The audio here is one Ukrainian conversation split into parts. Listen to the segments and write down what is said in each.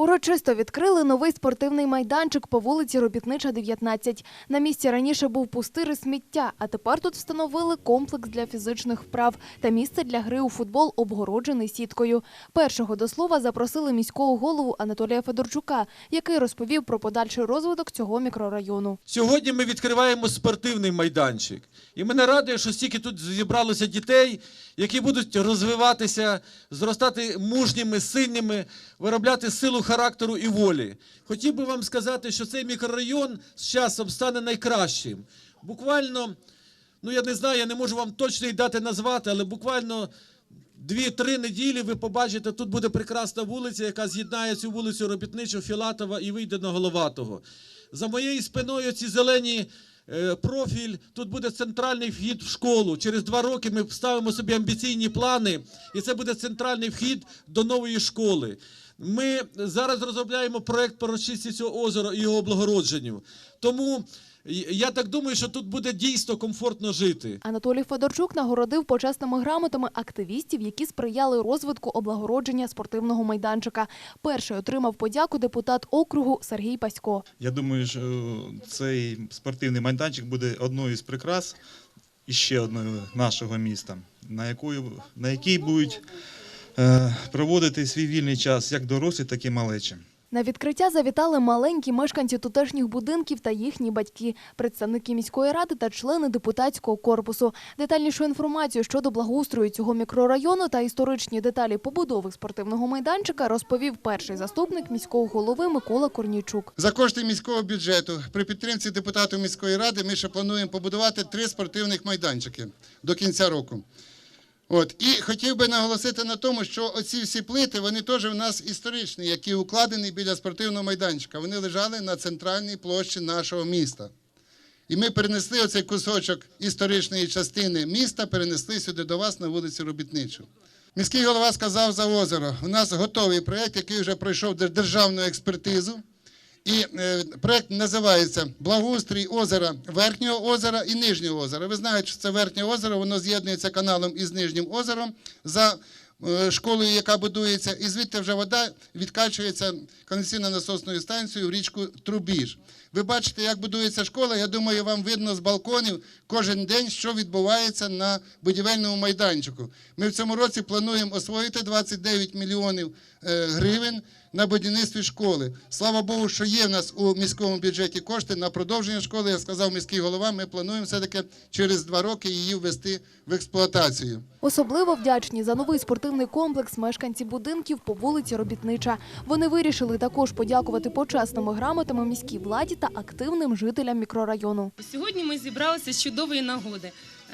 Урочисто відкрили новий спортивний майданчик по вулиці Робітнича, 19. На місці раніше був пустир і сміття, а тепер тут встановили комплекс для фізичних вправ та місце для гри у футбол, обгороджений сіткою. Першого до слова запросили міського голову Анатолія Федорчука, який розповів про подальший розвиток цього мікрорайону. Сьогодні ми відкриваємо спортивний майданчик. І мене радує, що стільки тут зібралося дітей, які будуть розвиватися, зростати мужніми, сильними, виробляти силу характеру і волі. Хотів би вам сказати, що цей мікрорайон з часом стане найкращим. Буквально, ну я не знаю, я не можу вам точної дати назвати, але буквально Дві-три неділі ви побачите, тут буде прекрасна вулиця, яка з'єднає цю вулицю Робітничу, Філатова і вийде на Головатого. За моєю спиною ці зелені е, профіль, тут буде центральний вхід в школу. Через два роки ми ставимо собі амбіційні плани, і це буде центральний вхід до нової школи. Ми зараз розробляємо проект по розчистці цього озера і його облагородженню. Тому я так думаю, що тут буде дійсно комфортно жити. Анатолій Федорчук нагородив почесними грамотами активістів, які сприяли розвитку облагородження спортивного майданчика. Перший отримав подяку депутат округу Сергій Пасько. Я думаю, що цей спортивний майданчик буде одною з прикрас і ще одною нашого міста, на якої на якій будуть проводити свій вільний час як дорослі, так і малечі. На відкриття завітали маленькі мешканці тутешніх будинків та їхні батьки, представники міської ради та члени депутатського корпусу. Детальнішу інформацію щодо благоустрою цього мікрорайону та історичні деталі побудови спортивного майданчика розповів перший заступник міського голови Микола Корнійчук. За кошти міського бюджету при підтримці депутатів міської ради ми ще плануємо побудувати три спортивних майданчики до кінця року. От і хотів би наголосити на тому, що оці всі плити вони теж у нас історичні, які укладені біля спортивного майданчика. Вони лежали на центральній площі нашого міста. І ми перенесли оцей кусочок історичної частини міста, перенесли сюди до вас на вулицю Робітничу. Міський голова сказав за озеро. У нас готовий проєкт, який вже пройшов дер- державну експертизу. І е, проект називається Благоустрій озера Верхнього озера і Нижнього озера. Ви знаєте, що це верхнє озеро, воно з'єднується каналом із Нижнім озером за е, школою, яка будується, і звідти вже вода відкачується каналізаційно-насосною станцією в річку Трубіж. Ви бачите, як будується школа. Я думаю, вам видно з балконів кожен день, що відбувається на будівельному майданчику. Ми в цьому році плануємо освоїти 29 мільйонів е, гривень на будівництві школи. Слава Богу, що є в нас у міському бюджеті кошти на продовження школи. Як сказав міський голова, ми плануємо все-таки через два роки її ввести в експлуатацію. Особливо вдячні за новий спортивний комплекс мешканці будинків по вулиці Робітнича. Вони вирішили також подякувати почесними грамотами міській владі та активним жителям мікрорайону. Сьогодні ми зібралися з чудової нагоди.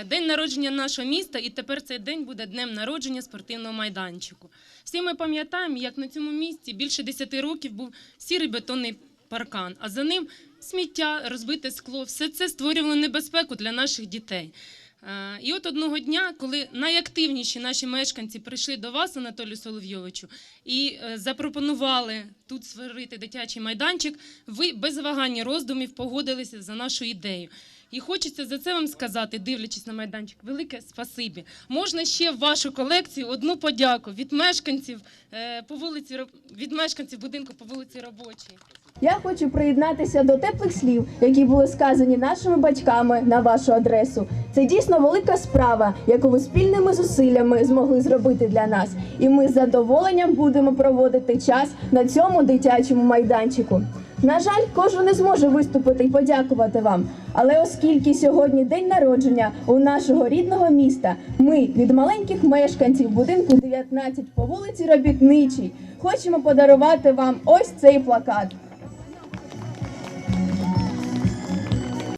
Е, День народження нашого міста, і тепер цей день буде днем народження спортивного майданчику. Всі ми пам'ятаємо, як на цьому місці більше 10 років був сірий бетонний паркан, а за ним сміття, розбите скло. Все це створювало небезпеку для наших дітей. Е, І от одного дня, коли найактивніші наші мешканці прийшли до вас, Анатолію Соловйовичу, і е, запропонували тут створити дитячий майданчик, ви без вагань і роздумів погодилися за нашу ідею. І хочеться за це вам сказати, дивлячись на майданчик, велике спасибі. Можна ще в вашу колекцію одну подяку від мешканців е, по вулиці від мешканців будинку по вулиці Робочій. Я хочу приєднатися до теплих слів, які були сказані нашими батьками на вашу адресу. Це дійсно велика справа, яку ви спільними зусиллями змогли зробити для нас. І ми з задоволенням будемо проводити час на цьому дитячому майданчику. На жаль, кожен не зможе виступити і подякувати вам. Але оскільки сьогодні день народження у нашого рідного міста, ми від маленьких мешканців будинку 19 по вулиці Робітничій хочемо подарувати вам ось цей плакат.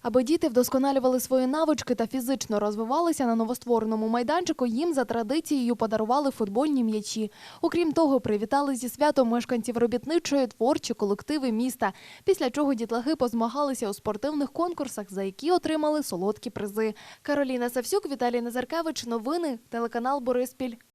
Аби діти вдосконалювали свої навички та фізично розвивалися на новоствореному майданчику, їм за традицією подарували футбольні м'ячі. Окрім того, привітали зі святом мешканців робітничої творчі колективи міста. Після чого дітлахи позмагалися у спортивних конкурсах, за які отримали солодкі призи. Кароліна Савсюк, Віталій Назаркевич. Новини, телеканал Бориспіль.